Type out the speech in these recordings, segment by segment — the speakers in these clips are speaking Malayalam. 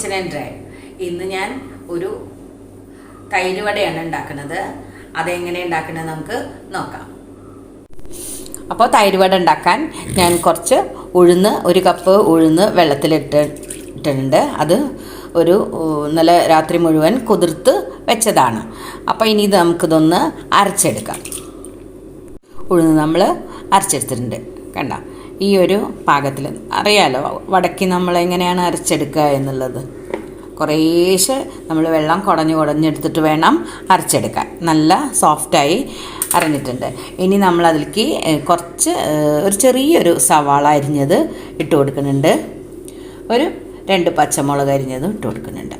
കിച്ചൺ ആൻഡ് ഡ്രൈവ് ഇന്ന് ഞാൻ ഒരു തൈര് വടയാണ് ഉണ്ടാക്കുന്നത്. അതെങ്ങനെ ഉണ്ടാക്കുന്നത് നമുക്ക് നോക്കാം. അപ്പോൾ തൈര് വട ഉണ്ടാക്കാൻ ഞാൻ കുറച്ച് ഉഴുന്ന് ഒരു കപ്പ് ഉഴുന്ന് വെള്ളത്തിലിട്ട് ഇട്ടിട്ടുണ്ട്. അത് ഒരു ഇന്നലെ രാത്രി മുഴുവൻ കുതിർത്ത് വെച്ചതാണ്. അപ്പോൾ ഇനി ഇത് നമുക്കിതൊന്ന് അരച്ചെടുക്കാം. ഉഴുന്ന് നമ്മൾ അരച്ചെടുത്തിട്ടുണ്ട്. കണ്ട? ഈ ഒരു പാകത്തിൽ അറിയാലോ വടക്കി നമ്മൾ എങ്ങനെയാണ് അരച്ചെടുക്കുക എന്നുള്ളത്. കുറേശ്ശെ നമ്മൾ വെള്ളം കുടഞ്ഞ് കുടഞ്ഞെടുത്തിട്ട് വേണം അരച്ചെടുക്കാൻ. നല്ല സോഫ്റ്റായി അരഞ്ഞിട്ടുണ്ട്. ഇനി നമ്മൾ അതിലേക്ക് കുറച്ച് ഒരു ചെറിയൊരു സവാള അരിഞ്ഞത് ഇട്ട് കൊടുക്കുന്നുണ്ട്. ഒരു രണ്ട് പച്ചമുളക് അരിഞ്ഞതും ഇട്ട് കൊടുക്കുന്നുണ്ട്.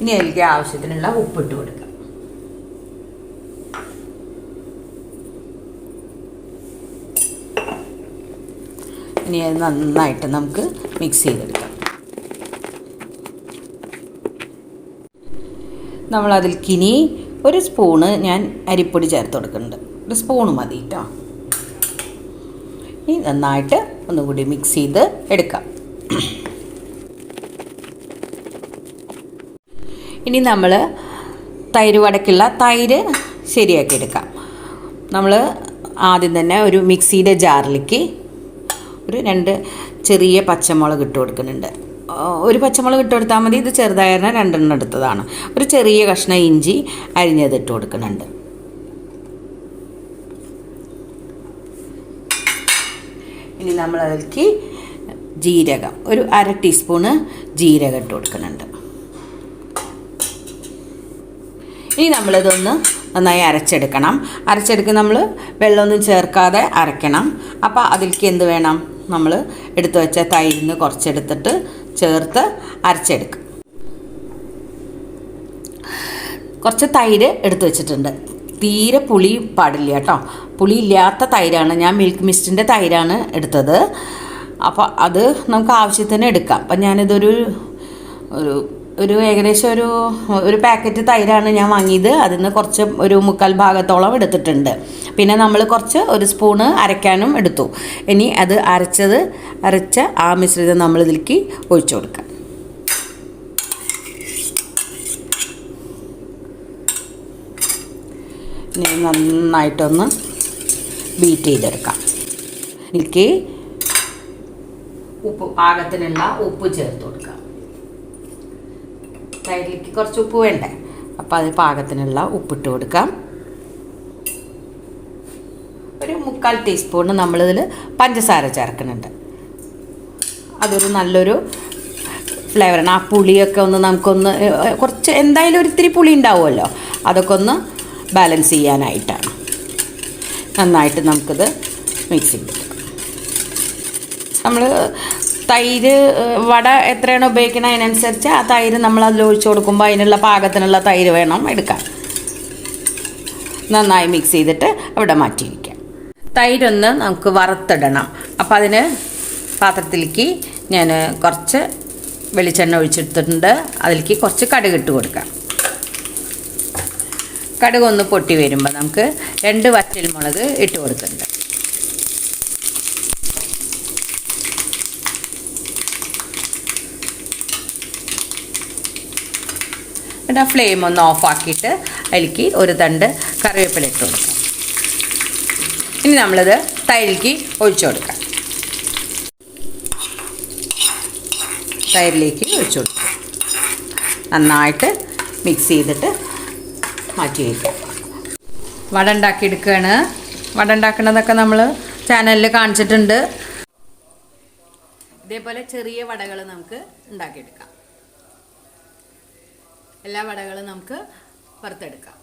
ഇനി അതിലേക്ക് ആവശ്യത്തിനുള്ള ഉപ്പിട്ട് കൊടുക്കാം. ഇനി നന്നായിട്ട് നമുക്ക് മിക്സ് ചെയ്തെടുക്കാം. നമ്മൾ അതിൽക്കിനി ഒരു സ്പൂണ് ഞാൻ അരിപ്പൊടി ചേർത്ത് കൊടുക്കുന്നുണ്ട്. ഒരു സ്പൂണ് മതി കേട്ടോ ഇനി നന്നായിട്ട് ഒന്നുകൂടി മിക്സ് ചെയ്ത് എടുക്കാം. ഇനി നമ്മൾ തൈര് വടക്കുള്ള തൈര് ശരിയാക്കി എടുക്കാം. നമ്മൾ ആദ്യം തന്നെ ഒരു മിക്സിയുടെ ജാറിലേക്ക് ഒരു രണ്ട് ചെറിയ പച്ചമുളക് ഇട്ട് കൊടുക്കുന്നുണ്ട്. ഒരു പച്ചമുളക് ഇട്ട് കൊടുത്താൽ മതി. ഇത് ചെറുതായിരുന്ന രണ്ടെണ്ണം എടുത്തതാണ്. ഒരു ചെറിയ കഷ്ണം ഇഞ്ചി അരിഞ്ഞത് ഇട്ട് കൊടുക്കുന്നുണ്ട്. ഇനി നമ്മൾ അതിലേക്ക് ജീരകം ഒരു അര ടീസ്പൂണ് ജീരകം ഇട്ട് കൊടുക്കുന്നുണ്ട്. ഇനി നമ്മളിതൊന്ന് നന്നായി അരച്ചെടുക്കണം. അരച്ചെടുക്കുന്ന നമ്മൾ വെള്ളമൊന്നും ചേർക്കാതെ അരയ്ക്കണം. അപ്പോൾ അതിലേക്ക് എന്ത് വേണം? നമ്മൾ എടുത്തു വെച്ച തൈരിൽ നിന്ന് കുറച്ചെടുത്തിട്ട് ചേർത്ത് അരച്ചെടുക്കും. കുറച്ച് തൈര് എടുത്തു വെച്ചിട്ടുണ്ട്. തീരെ പുളി പാടില്ല കേട്ടോ. പുളി ഇല്ലാത്ത തൈരാണ്. ഞാൻ മിൽക്ക് മിസ്റ്റിന്റെ തൈരാണ് എടുത്തത്. അപ്പോൾ അത് നമുക്ക് ആവശ്യത്തിന് എടുക്കാം. അപ്പം ഞാനിതൊരു ഒരു ഒരു ഏകദേശം ഒരു ഒരു പാക്കറ്റ് തൈരാണ് ഞാൻ വാങ്ങിയത്. അതിൽ നിന്ന് കുറച്ച് ഒരു മുക്കാൽ ഭാഗത്തോളം എടുത്തിട്ടുണ്ട്. പിന്നെ നമ്മൾ കുറച്ച് ഒരു സ്പൂണ് അരയ്ക്കാനും എടുത്തു. ഇനി അത് അരച്ചത് അരച്ച ആ മിശ്രിതം നമ്മൾ ഇതിലേക്ക് ഒഴിച്ചു കൊടുക്കാം. നന്നായിട്ടൊന്ന് ബീറ്റ് ചെയ്തെടുക്കാം. എനിക്ക് ഉപ്പ് പാകത്തിനുള്ള ഉപ്പ് ചേർത്ത് കൊടുക്കാം. തൈരിലേക്ക് കുറച്ച് ഉപ്പ് വേണ്ടേ? അപ്പോൾ അത് പാകത്തിനുള്ള ഉപ്പിട്ട് കൊടുക്കാം. ഒരു മുക്കാൽ ടീസ്പൂൺ നമ്മളിതിൽ പഞ്ചസാര ചേർക്കുന്നുണ്ട്. അതൊരു നല്ലൊരു ഫ്ലേവറാണ് ആ പുളിയൊക്കെ ഒന്ന് നമുക്കൊന്ന് കുറച്ച് എന്തായാലും ഒരു ഇത്തിരി പുളി ഉണ്ടാവുമല്ലോ? അതൊക്കെ ഒന്ന് ബാലൻസ് ചെയ്യാനായിട്ടാണ്. നന്നായിട്ട് നമുക്കിത് മിക്സ് ചെയ്ത് നമ്മൾ തൈര് വട എത്രയാണ് ഉപയോഗിക്കുന്നത് അതിനനുസരിച്ച് ആ തൈര് നമ്മൾ അതിൽ ഒഴിച്ചു കൊടുക്കുമ്പോൾ അതിനുള്ള പാകത്തിനുള്ള തൈര് വേണം എടുക്കാൻ. നന്നായി മിക്സ് ചെയ്തിട്ട് അവിടെ മാറ്റി വയ്ക്കാം തൈരൊന്ന് നമുക്ക് വറുത്തിടണം. അപ്പം അതിന് പാത്രത്തിലേക്ക് ഞാൻ കുറച്ച് വെളിച്ചെണ്ണ ഒഴിച്ചെടുത്തിട്ടുണ്ട്. അതിലേക്ക് കുറച്ച് കടുക് ഇട്ട് കൊടുക്കാം. കടുകൊന്ന് പൊട്ടി വരുമ്പോൾ നമുക്ക് രണ്ട് വറ്റൽ മുളക് ഇട്ട് കൊടുക്കുന്നുണ്ട് ആ ഫ്ലെയിം ഒന്ന് ഓഫാക്കിയിട്ട് അതിലേക്ക് ഒരു തണ്ട് കറിവേപ്പില ഇട്ട് കൊടുക്കാം. ഇനി നമ്മളിത് തൈരിലേക്ക് ഒഴിച്ചു കൊടുക്കാം. തൈരിലേക്ക് ഒഴിച്ചു കൊടുക്കാം. നന്നായിട്ട് മിക്സ് ചെയ്തിട്ട് മാറ്റി വയ്ക്കാം. വട ഉണ്ടാക്കി എടുക്കുകയാണ് വട ഉണ്ടാക്കുന്നതൊക്കെ നമ്മൾ ചാനലിൽ കാണിച്ചിട്ടുണ്ട്. ഇതേപോലെ ചെറിയ വടകൾ നമുക്ക് ഉണ്ടാക്കിയെടുക്കാം. എല്ലാ വടകളും നമുക്ക് വറുത്തെടുക്കാം.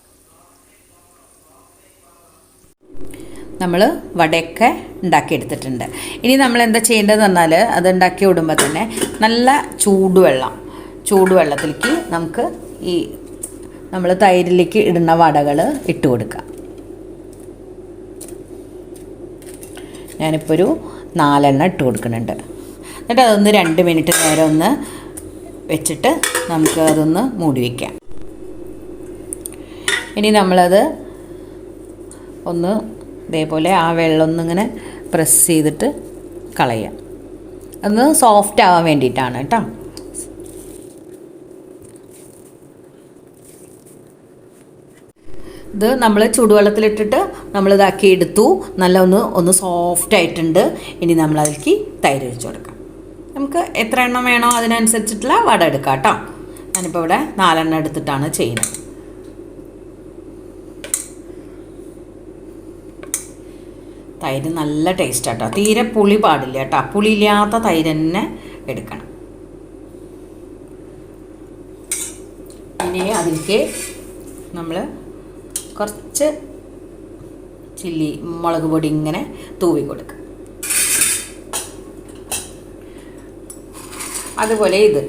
നമ്മൾ വടയൊക്കെ ഉണ്ടാക്കിയെടുത്തിട്ടുണ്ട്. ഇനി നമ്മൾ എന്താ ചെയ്യേണ്ടതെന്ന് പറഞ്ഞാൽ അത് ഉണ്ടാക്കി വിടുമ്പോൾ തന്നെ നല്ല ചൂടുവെള്ളം ചൂടുവെള്ളത്തിലേക്ക് നമുക്ക് ഈ നമ്മൾ തൈരിലേക്ക് ഇടുന്ന വടകൾ ഇട്ട് കൊടുക്കാം ഞാനിപ്പോൾ ഒരു നാലെണ്ണം ഇട്ട് കൊടുക്കുന്നുണ്ട്. എന്നിട്ട് അതൊന്ന് രണ്ട് മിനിറ്റ് നേരം ഒന്ന് വെച്ചിട്ട് നമുക്ക് അതൊന്ന് മൂടി വയ്ക്കാം ഇനി നമ്മളത് ഒന്ന് ഇതേപോലെ ആ വെള്ളം ഒന്നിങ്ങനെ പ്രസ് ചെയ്തിട്ട് കളയാം. അന്ന് സോഫ്റ്റ് ആവാൻ വേണ്ടിയിട്ടാണ് കേട്ടോ. ഇത് നമ്മൾ ചൂടുവെള്ളത്തിലിട്ടിട്ട് നമ്മളിതാക്കി എടുത്തു. നല്ല ഒന്ന് ഒന്ന് സോഫ്റ്റ് ആയിട്ടുണ്ട്. ഇനി നമ്മളതിലേക്ക് തൈര് ഒഴിച്ചു കൊടുക്കാം. നമുക്ക് എത്ര എണ്ണം വേണോ അതിനനുസരിച്ചിട്ടുള്ള വട എടുക്കാം കേട്ടോ. ഞാനിപ്പോൾ ഇവിടെ നാലെണ്ണം എടുത്തിട്ടാണ് ചെയ്യുന്നത്. തൈര് നല്ല ടേസ്റ്റ് കേട്ടോ. തീരെ പുളി പാടില്ല കേട്ടോ. പുളിയില്ലാത്ത തൈര് തന്നെ എടുക്കണം. ഇനി അതിലേക്ക് നമ്മൾ കുറച്ച് ചില്ലി മുളക് പൊടി ഇങ്ങനെ തൂവി കൊടുക്കുക അതുപോലെ ഇത്.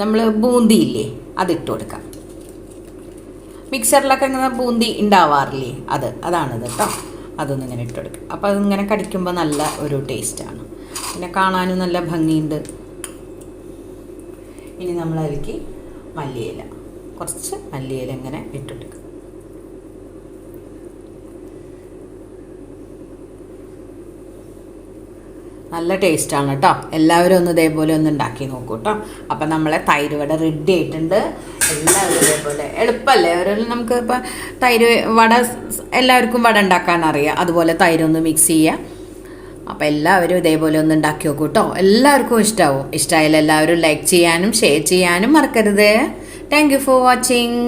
നമ്മൾ ബൂന്തി ഇല്ലേ അതിട്ട് കൊടുക്കാം. മിക്സറിലൊക്കെ ഇങ്ങനെ ബൂന്തി ഉണ്ടാവാറില്ലേ അത് അതാണിത് കേട്ടോ അതൊന്നും ഇങ്ങനെ ഇട്ട് കൊടുക്കുക അപ്പോൾ അതിങ്ങനെ കടിക്കുമ്പോൾ നല്ല ഒരു ടേസ്റ്റാണ് പിന്നെ കാണാനും നല്ല ഭംഗിയുണ്ട്. ഇനി നമ്മൾ അതിലേക്ക് മല്ലിയില. കുറച്ച് മല്ലിയില ഇങ്ങനെ ഇട്ടെടുക്കുക നല്ല ടേസ്റ്റാണ് കേട്ടോ. എല്ലാവരും ഒന്ന് ഇതേപോലെ ഒന്ന് ഉണ്ടാക്കി നോക്കൂ കേട്ടോ. അപ്പം നമ്മളെ തൈര് വട റെഡി ആയിട്ടുണ്ട്. എല്ലാവരും ഇതേപോലെ എളുപ്പമല്ലേ ഒരു നമുക്ക് ഇപ്പം തൈര് വട എല്ലാവർക്കും വട ഉണ്ടാക്കാൻ അറിയാം. അതുപോലെ തൈരൊന്ന് മിക്സ് ചെയ്യുക അപ്പം എല്ലാവരും ഇതേപോലെ ഒന്ന് ഉണ്ടാക്കി നോക്കൂ കേട്ടോ. എല്ലാവർക്കും ഇഷ്ടമാവും ഇഷ്ടമായാലും എല്ലാവരും ലൈക്ക് ചെയ്യാനും ഷെയർ ചെയ്യാനും മറക്കരുത്. Thank you for watching